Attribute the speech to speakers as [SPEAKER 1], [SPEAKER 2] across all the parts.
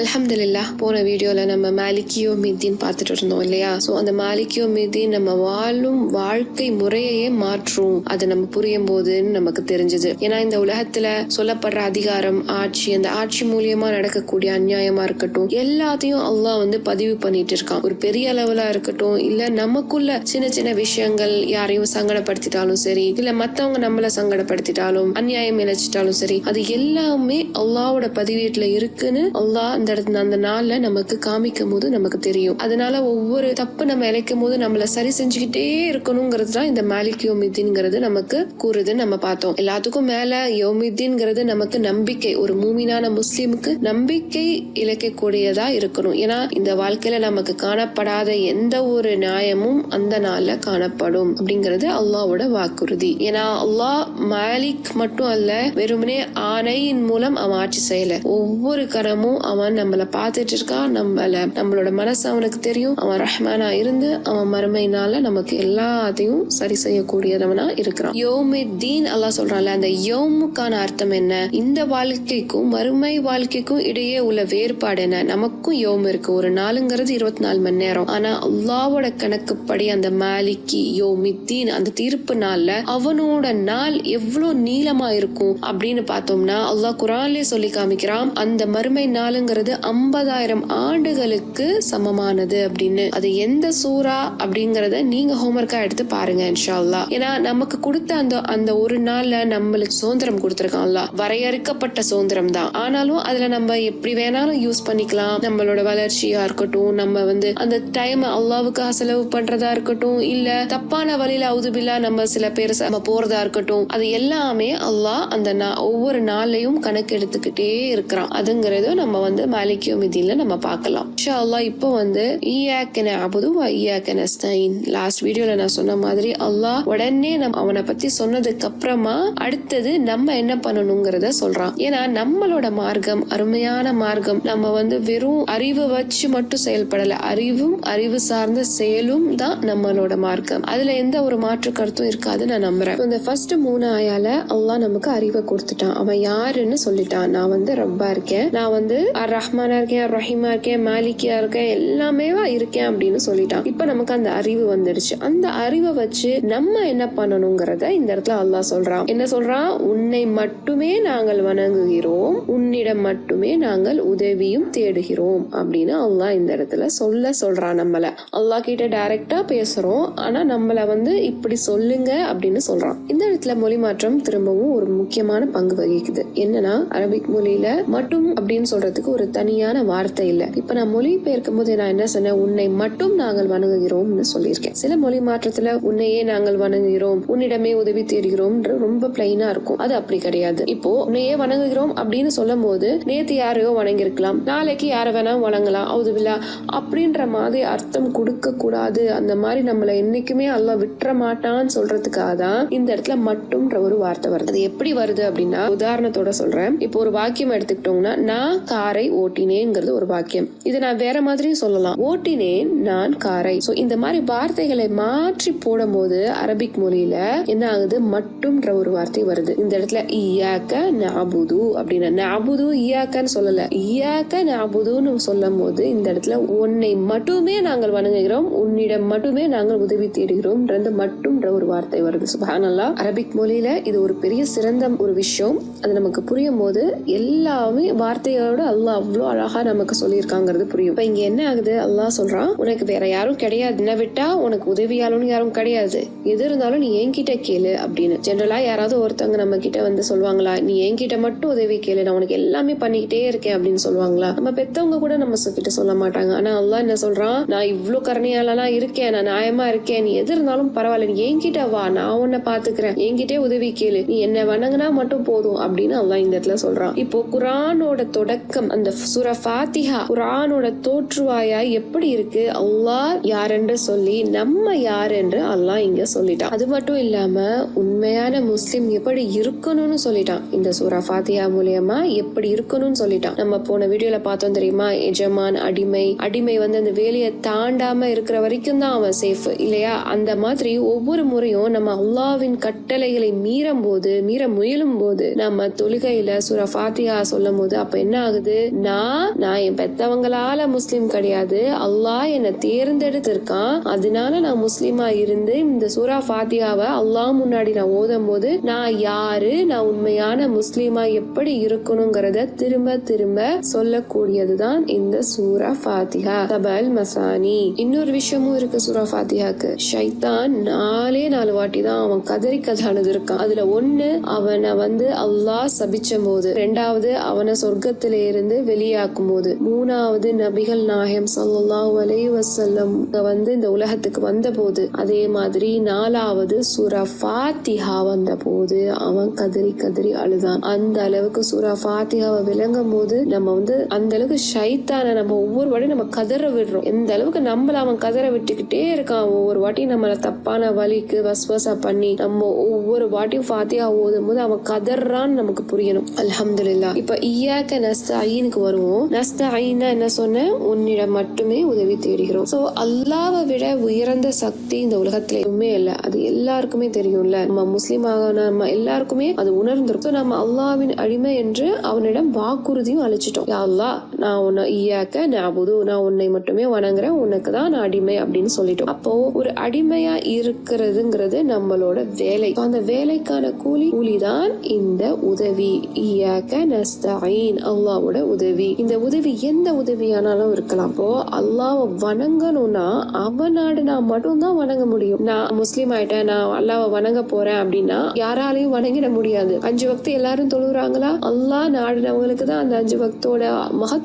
[SPEAKER 1] அலமதுல்லா போன வீடியோல நம்ம மாலிகியோ மித்தின் பார்த்துட்டு இருந்தோம் இல்லையா? ஸோ அந்த மாலிகியோ மித்தின் நம்ம வாழும் வாழ்க்கை முறையையே மாற்றும். அது நம்ம புரியும் போதுன்னு நமக்கு தெரிஞ்சது. ஏன்னா இந்த உலகத்துல சொல்லப்படுற அதிகாரம் ஆட்சி அந்த ஆட்சி மூலியமா நடக்கக்கூடிய அநியாயமா இருக்கட்டும் எல்லாத்தையும் அல்லாஹ் வந்து பதிவு பண்ணிட்டு இருக்கான். ஒரு பெரிய அளவுல இருக்கட்டும் இல்ல நமக்குள்ள சின்ன சின்ன விஷயங்கள் யாரையும் சங்கடப்படுத்திட்டாலும் சரி இல்ல மத்தவங்க நம்மள சங்கடப்படுத்திட்டாலும் அநியாயம் இழைச்சிட்டாலும் சரி அது எல்லாமே அல்லாவோட பதிவேட்டுல இருக்குன்னு அல்லாஹ் அந்த இடத்துல அந்த நாள்ல நமக்கு காமிக்கும் போது நமக்கு தெரியும். அதனால ஒவ்வொரு தப்பு நம்ம இழைக்கும் போது நம்மள சரி செஞ்சுக்கிட்டே இருக்கணுங்கிறது தான் இந்த மாலிக் யோமித்தின்ங்கிறது நமக்கு கூறுது நம்ம பார்த்தோம். எல்லாத்துக்கும் மேல யோமித்தின்ங்கிறது நமக்கு நம்பிக்கை. ஒரு மூமினான முஸ்லீமுக்கு நம்பிக்கை இழைக்கக்கூடியதா இருக்கணும். ஏன்னா இந்த வாழ்க்கையில நமக்கு காணப்படாத எந்த ஒரு நியாயமும் அந்த நாள்ல காணப்படும் அப்படிங்கிறது அல்லாவோட வாக்குறுதி. ஏன்னா அல்லாஹ் மாலிக் மட்டும் அல்ல வெறுமனே ஆணையின் மூலம் அவன் ஆட்சி செய்யல. ஒவ்வொரு கரமும் அவன் நம்மள பார்த்துட்டு இருக்கான் நம்மள நம்மளோட மனசு அவனுக்கு தெரியும். அவன் ரஹ்மானா இருந்து அவன் மறுமையினால நமக்கு எல்லாத்தையும் சரி செய்யக்கூடியவனா இருக்கிறான். யோமே தீன் அல்லா சொல்றான்ல அந்த யோமுக்கான அர்த்தம் என்ன? இந்த வாழ்க்கைக்கும் மறுமை வாழ்க்கைக்கும் இடையே உள்ள வேறுபாடு என்ன? நமக்கும் யோம் இருக்கு ஒரு நாளுங்கிறது இருபத்தி நாலு மணி நேரம். ஆனா அல்லாவோட கணக்குப்படி அந்த மாலிக்கி தீன் அந்த தீர்ப்பு நாள்ல அவனோட நாள் எவ்வளவு நீளமா இருக்கும் அப்படின்னு பார்த்தோம்னா அல்லாஹ் குரான்லயே சொல்லி காமிக்கிறான் அந்த மறுமை நாளுங்கிறது ஐம்பதாயிரம் ஆண்டுகளுக்கு சமமானது அப்படின்னு. அது எந்த சூறா அப்படிங்கறத நீங்க ஹோம்ஒர்க்கா எடுத்து பாருங்க இன்ஷா ஏன்னா நமக்கு கொடுத்த அந்த அந்த ஒரு நாள்ல நம்மளுக்கு சுதந்திரம் கொடுத்திருக்கான்ல வரையறுக்கப்பட்ட சுதந்திரம் தான். ஆனாலும் அதுல நம்ம எப்படி வேணாலும் யூஸ் பண்ணிக்கலாம். நம்மளோட வளர்ச்சியா இருக்கட்டும் நம்ம வந்து அந்த டைம் அல்லாவுக்காக செலவு பண்றதா இருக்கட்டும் இல்ல தப்பான வழியில அவுதுபில்லா நம்ம சில பேர் நம்ம போறதா இருக்கட்டும் அது எல்லாமே அல்லாஹ் அந்த நா- ஒவ்வொரு நாளையும் கணக்கு எடுத்துக்கிட்டே இருக்கிறான். அதுங்கிறத நம்ம வந்து மாலிக்கியோ மிதியில நம்ம பார்க்கலாம். இன்ஷா அல்லாஹ் இப்போ வந்து ஈயாக்கன அபுது ஈயாக்கன ஸ்டைன் லாஸ்ட் வீடியோல நான் சொன்ன மாதிரி அல்லாஹ் உடனே நம்ம அவனை பத்தி சொன்னதுக்கு அப்புறமா அடுத்தது நம்ம என்ன பண்ணணுங்கிறத சொல்றான். ஏன்னா நம்மளோட மார்க்கம் அருமையான மார்க்கம் நம்ம வந்து வெறும் அறிவு வச்சு மட்டும் செயல்படல. அறிவும் அறிவு சார்ந்த செயலும் தான் நம்மளோட மார்க்கம். அதுல எந்த ஒரு மாற்று கருத்தும் இருக்காது நான் நம்புறேன். இந்த ஃபர்ஸ்ட் மூணு ஆயால அல்லாஹ் நமக்கு அறிவை கொடுத்துட்டான். அவன் யாருன்னு சொல்லிட்டான். நான் வந்து ரப்பா இருக்கேன். நான் வந்து அர் ரஹ்மானா இருக்கேன் ரஹீமா இருக்கேன் மாலிக்கியா இருக்கேன் எல்லாமே இருக்கேன் அப்படின்னு சொல்லிட்டான். இப்ப நமக்கு அந்த அறிவு வந்துடுச்சு அந்த அறிவை வச்சு நம்ம என்ன பண்ணணுங்கிறத இந்த இடத்துல அல்லாஹ் சொல்றான். என்ன சொல்றான்? உன்னை மட்டுமே நாங்கள் வணங்குகிறோம். உன்னிடம் மட்டுமே நாங்கள் உதவியும் தேடுகிறோம் அப்படின்னு அல்லாஹ் இந்த இடத்துல சொல்ல சொல்றான் நம்மள. அல்லாஹ் கிட்ட டைரக்டா பேசுறோம். ஆனா நம்மள வந்து இப்படி சொல்லுங்க அப்படின்னு சொல்றான். இந்த இடத்துல மொழி மாற்றம் திரும்பவும் ஒரு முக்கியமான பங்கு வகிக்குது. என்னன்னா அரபிக் மொழியில மட்டும் அப்படின்னு சொல்றதுக்கு ஒரு தனியான வார்த்தை இல்ல. இப்ப நான் மொழி பெயர்க்கும் போது நான் என்ன சொன்னேன்? உன்னை மட்டும் நாங்கள் வணங்குகிறோம்னு சொல்லியிருக்கேன். சில மொழி மாற்றத்துல உன்னையே நாங்கள் வணங்குகிறோம். உன்னிடமே உதவி தேடுகிறோம் ரொம்ப பிளைனா இருக்கும். அது அப்படி கிடையாது. இப்போ உன்னையே வணங்குகிறோம் அப்படின்னு சொல்லும் போது நேத்து யாரையோ வணங்கியிருக்கலாம். நாளைக்கு யார வேணா வணங்கலாம். அவுதுவில்லா அப்படின்ற மாதிரி அர்த்தம் கொடுக்க கூடாது அந்த மாதிரி நம்மள என்னைக்குமே அல்ல விட்டுற மாட்டான்னு சொல்றதுக்காக தான் இந்த இடத்துல மட்டும் மட்டும்ன்ற ஒரு வார்த்தை வருது. அது எப்படி வருது அப்படின்னா உதாரணத்தோட சொல்றேன். இப்போ ஒரு வாக்கியம் எடுத்துக்கிட்டோம்னா நான் காரை ஓட்டினேங்கிறது ஒரு வாக்கியம். இதை நான் வேற மாதிரியும் சொல்லலாம். ஓட்டினேன் நான் காரை. சோ இந்த மாதிரி வார்த்தைகளை மாற்றி போடும்போது அரபிக் மொழியில என்ன ஆகுது? மட்டும்ன்ற ஒரு வார்த்தை வருது. இந்த இடத்துல இயாக்க நாபுது அப்படின்னு. நாபுது இயாக்கன்னு சொல்லல. இயாக்க நாபுதுன்னு சொல்லும் போது இந்த இடத்துல உன்னை மட்டுமே நாங்கள் வணங்குகிறோம். உன்னிடம் மட்டுமே நாங்கள் உதவி தேடுகிறோம் மட்டும்ன்ற ஒரு வார்த்தை வருது. சுபானல்லா அரபிக் மொழியில் இது ஒரு பெரிய சிறந்த ஒரு விஷயம். அது நமக்கு புரியும் போது எல்லாமே வார்த்தையோட அல்லாஹ் அவ்வளோ அழகாக நமக்கு சொல்லியிருக்காங்கிறது புரியும். இப்போ இங்கே என்ன ஆகுது? அல்லாஹ் சொல்கிறான் உனக்கு வேற யாரும் கிடையாது. என்ன விட்டா உனக்கு உதவியாலும் யாரும் கிடையாது. எது இருந்தாலும் நீ என்கிட்ட கேளு அப்படின்னு. ஜென்ரலாக யாராவது ஒருத்தவங்க நம்ம கிட்ட வந்து சொல்லுவாங்களா நீ என்கிட்ட மட்டும் உதவி கேளு. நான் உனக்கு எல்லாமே பண்ணிக்கிட்டே இருக்கேன் அப்படின்னு சொல்லுவாங்களா? நம்ம பெத்தவங்க கூட நம்ம சொ- கிட்ட சொல்ல மாட்டாங்க. ஆனால் அல்லாஹ் என்ன சொல்றான் நான் இவ்வளோ கருணையாலலாம் இருக்கேன். நான் நியாயமாக இருக்கேன். நீ எது இருந்தாலும் பரவாயில்ல. நீ என்கிட்ட வா. நான் உன்னை பார்த்துக்கிறேன். என்கிட்டே உதவி கேளு. நீ என்ன வணங்கினா மட்டும் போதும் அப்படின்னு அல்லாஹ் இந்த இடத்துல சொல்றான். இப்போ குரானோட தொடக்கம் அந்த சுர ஃபாத்திஹா குரானோட தோற்றுவாயா எப்படி இருக்கு? அல்லாஹ் யாரென்று சொல்லி நம்ம யார் என்று அல்லாஹ் இங்க சொல்லிட்டான். அது மட்டும் இல்லாம உண்மையான முஸ்லிம் எப்படி இருக்கணும்னு சொல்லிட்டான். இந்த சூரா ஃபாத்தியா மூலியமா எப்படி இருக்கணும்னு சொல்லிட்டான். நம்ம போன வீடியோல பார்த்தோம் தெரியுமா? எஜமான் அடிமை. அடிமை வந்து அந்த வேலையை தாண்டாம இருக்கிற வரைக்கும் தான் அவன் சேஃப் இல்லையா? அந்த மாதிரி ஒவ்வொரு முறையும் நம்ம அல்லாவின் கட்டளைகளை மீறும் போது மீற முயலும் போது நம்ம தொழுகையில சுர ஃபாத்தியா சொல்லும் போது அப்ப என்ன ஆகுது? நான் நான் என் பெத்தவங்களால முஸ்லீம் கிடையாது. அல்லாஹ் என்னை தேர்ந்தெடுத்திருக்கான். அதனால நான் முஸ்லீமா இருந்து இந்த சூரா ஃபாத்தியாவை அல்லாஹ் முன்னாடி நான் ஓதும் போது நான் யாரு? நான் உண்மையான முஸ்லீமா எப்படி இருக்கணுங்கிறத திரும்ப திரும்ப சொல்லக்கூடியதுதான் இந்த சூரா ஃபாத்தியா தபல் மசானி. இன்னொரு விஷயமும் இருக்கு சூரா ஃபாத்தியாக்கு ஷைத்தான் நாலே நாலு வாட்டி தான் அவன் கதறி கதானது இருக்கான். அதுல ஒண்ணு அவனை வந்து அல்லாஹ் சபிச்ச போது ரெண்டாவது அவனை சொர்க்கத்தில இருந்து வெளியாக்கும் போது மூணாவது நபிகள் நாயகம் சல்லாஹ் அலை வசல்லம் வந்து இந்த உலகத்துக்கு வந்த போது அதே மாதிரி நாலாவது சுரா ஃபாத்திஹா வந்த போது அவன் கதறி கதறி அழுதான். அந்த அளவுக்கு சுரா ஃபாத்திஹாவை விளங்கும் போது நம்ம வந்து அந்த அளவுக்கு ஷைத்தான நம்ம ஒவ்வொரு வாட்டியும் நம்ம கதற விடுறோம். எந்த அளவுக்கு நம்மள அவன் கதற விட்டுக்கிட்டே இருக்கான். ஒவ்வொரு வாட்டியும் நம்மள தப்பான வழிக்கு வஸ்வசா பண்ணி நம்ம ஒவ்வொரு வாட்டி ஃபாத்தியா ஓதும் போது அவன் கதறான்னு நமக்கு புரியணும். அலமதுல்லா இப்ப ஈயாக்க நஸ்த ஐனுக்கு வருவோம். நஸ்த ஐனா என்ன சொன்ன? உன்னிடம் மட்டுமே உதவி தேடுகிறோம். சோ அல்லாவை விட உயர்ந்த சக்தி இந்த உலகத்துல எதுவுமே இல்ல. அது எல்லாருக்குமே தெரியும்ல. நம்ம முஸ்லீம் ஆக நம்ம எல்லாருக்குமே அது உணர்ந்திருக்கும். நம்ம அல்லாவின் அடிமை என்று அவனிடம் வாக்குறுதியும் அழிச்சிட்டோம் அல்லா அல்லாஹ் நான் உன்னை ஈயாக்க நாபுது நான் உன்னை மட்டுமே வணங்குறேன் உனக்கு தான் நான் அடிமை அப்படின்னு சொல்லிட்டோம். அப்போ ஒரு அடிமையா இருக்கிறதுங்கிறது நம்மளோட வேலை. அந்த வேலைக்கான கூலி கூலிதான் இந்த உதவி. ஈயாக்க நஸ்தாயின் அல்லாவோட உதவி. இந்த உதவி எந்த உதவியானாலும் இருக்கலாம். அப்போ அல்லாவை வணங்கணும்னா அவன் நாடு நான் மட்டும்தான் வணங்க முடியும். நான் முஸ்லீம் ஆயிட்டேன் நான் அல்லாவை வணங்க போறேன் அப்படின்னா யாராலையும் வணங்கிட முடியாது. அஞ்சு வக்து எல்லாரும் தொழுகிறாங்களா? அல்லாஹ் நாடினவங்களுக்கு தான் அந்த அஞ்சு வக்தோட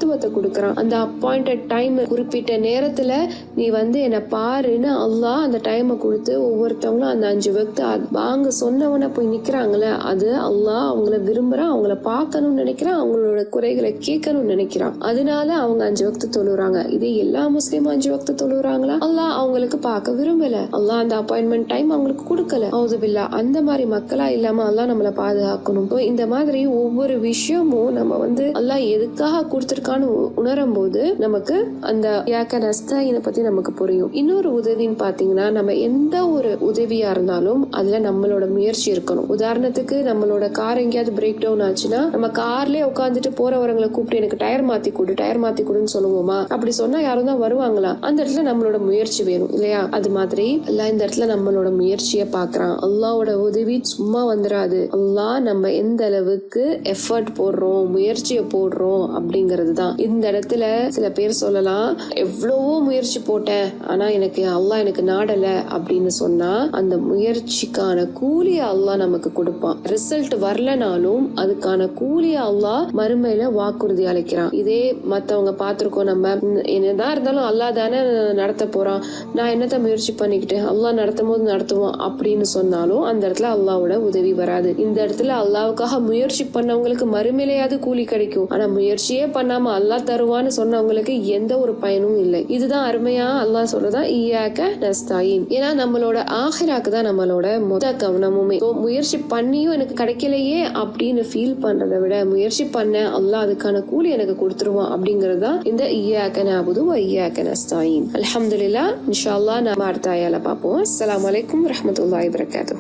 [SPEAKER 1] மகத்துவத்தை கொடுக்குறான். அந்த அப்பாயிண்டட் டைம் குறிப்பிட்ட நேரத்துல நீ வந்து என்னை பாருன்னு அல்லாஹ் அந்த டைமை கொடுத்து ஒவ்வொருத்தவங்களும் அந்த அஞ்சு வக்து வாங்க சொன்னவன போய் நிக்கிறாங்களே அது அல்லாஹ் அவங்கள விரும்புறான் அவங்கள பார்க்கணும்னு நினைக்கிறான் அவங்களோட குறைகளை கேட்கணும்னு நினைக்கிறான். அதனால அவங்க அஞ்சு வக்து தொழுறாங்க. இதே எல்லா முஸ்லீமும் அஞ்சு வக்து தொழுறாங்களா? அல்லாஹ் அவங்களுக்கு பார்க்க விரும்பல. அல்லாஹ் அந்த அப்பாயின்மெண்ட் டைம் அவங்களுக்கு கொடுக்கல. அவுதுபில்லா அந்த மாதிரி மக்களா இல்லாம அல்லாஹ் நம்மள பாதுகாக்கணும். இப்போ இந்த மாதிரி ஒவ்வொரு விஷயமும் நம்ம வந்து அல்லாஹ் எதுக்காக கொடுத்துருக்க உ- உணரும் போது நமக்கு அந்த யாக்க நஸ்தாயினை பத்தி நமக்கு புரியும். இன்னொரு உதவின்னு பாத்தீங்கன்னா நம்ம எந்த ஒரு உதவியா இருந்தாலும் அதுல நம்மளோட முயற்சி இருக்கணும். உதாரணத்துக்கு நம்மளோட கார் எங்கேயாவது பிரேக் டவுன் ஆச்சுன்னா நம்ம கார்லயே உட்காந்துட்டு போறவங்களை கூப்பிட்டு எனக்கு டயர் மாத்தி கொடு டயர் மாத்தி கொடுன்னு சொல்லுவோமா? அப்படி சொன்னா யாரும் தான் வருவாங்களா? அந்த இடத்துல நம்மளோட முயற்சி வேணும் இல்லையா? அது மாதிரி எல்லாம் இந்த இடத்துல நம்மளோட முயற்சியை பாக்குறான். அல்லாவோட உதவி சும்மா வந்துடாது அல்லா நம்ம எந்த அளவுக்கு எஃபர்ட் போடுறோம் முயற்சியை போடுறோம் அப்படிங்கிறது தான். இந்த இடத்துல சில பேர் சொல்லலாம் எவ்வளவோ முயற்சி போட்டேன் ஆனா எனக்கு அல்லாஹ் எனக்கு நாடல அப்படின்னு சொன்னா அந்த முயற்சிக்கான கூலிய அல்லாஹ் நமக்கு கொடுப்பான். ரிசல்ட் வரலனாலும் அதுக்கான கூலிய அல்லாஹ் மறுமையில வாக்குறுதி அளிக்கிறான். இதே மத்தவங்க பார்த்திருக்கோம் நம்ம என்னதான் இருந்தாலும் அல்லாஹ் தானே நடத்த போறான். நான் என்னத்த முயற்சி பண்ணிக்கிட்டேன்? அல்லாஹ் நடத்தும் போது நடத்துவான் அப்படின்னு சொன்னாலும் அந்த இடத்துல அல்லாவோட உதவி வராது. இந்த இடத்துல அல்லாவுக்காக முயற்சி பண்ணவங்களுக்கு மறுமையிலையாவது கூலி கிடைக்கும். ஆனா முயற்சியே பண்ணாம அல்லாஹ் தருவான்னு சொன்னவங்களுக்கு எந்த ஒரு பயனும் இல்லை. இதுதான் அருமையா அல்லாஹ் சொல்றதா? ஈயாக்க நஸ்தாயின். ஏன்னா நம்மளோட ஆஹிராக்கு தான் நம்மளோட மொத்த கவனமுமே. முயற்சி பண்ணியும் எனக்கு கிடைக்கலையே அப்படின்னு ஃபீல் பண்றதை விட முயற்சி பண்ண அல்லாஹ் அதுக்கான கூலி எனக்கு கொடுத்துருவான் அப்படிங்கிறது தான் இந்த ஈயாக்க நாபுது ஈயாக்க நஸ்தாயின். அலமதுல்லா இன்ஷா அல்லா நம்ம அடுத்த ஆயால பார்ப்போம். அஸ்லாம் அலைக்கும் வரஹ்மத்துல்லாஹி வபரகாத்துஹு.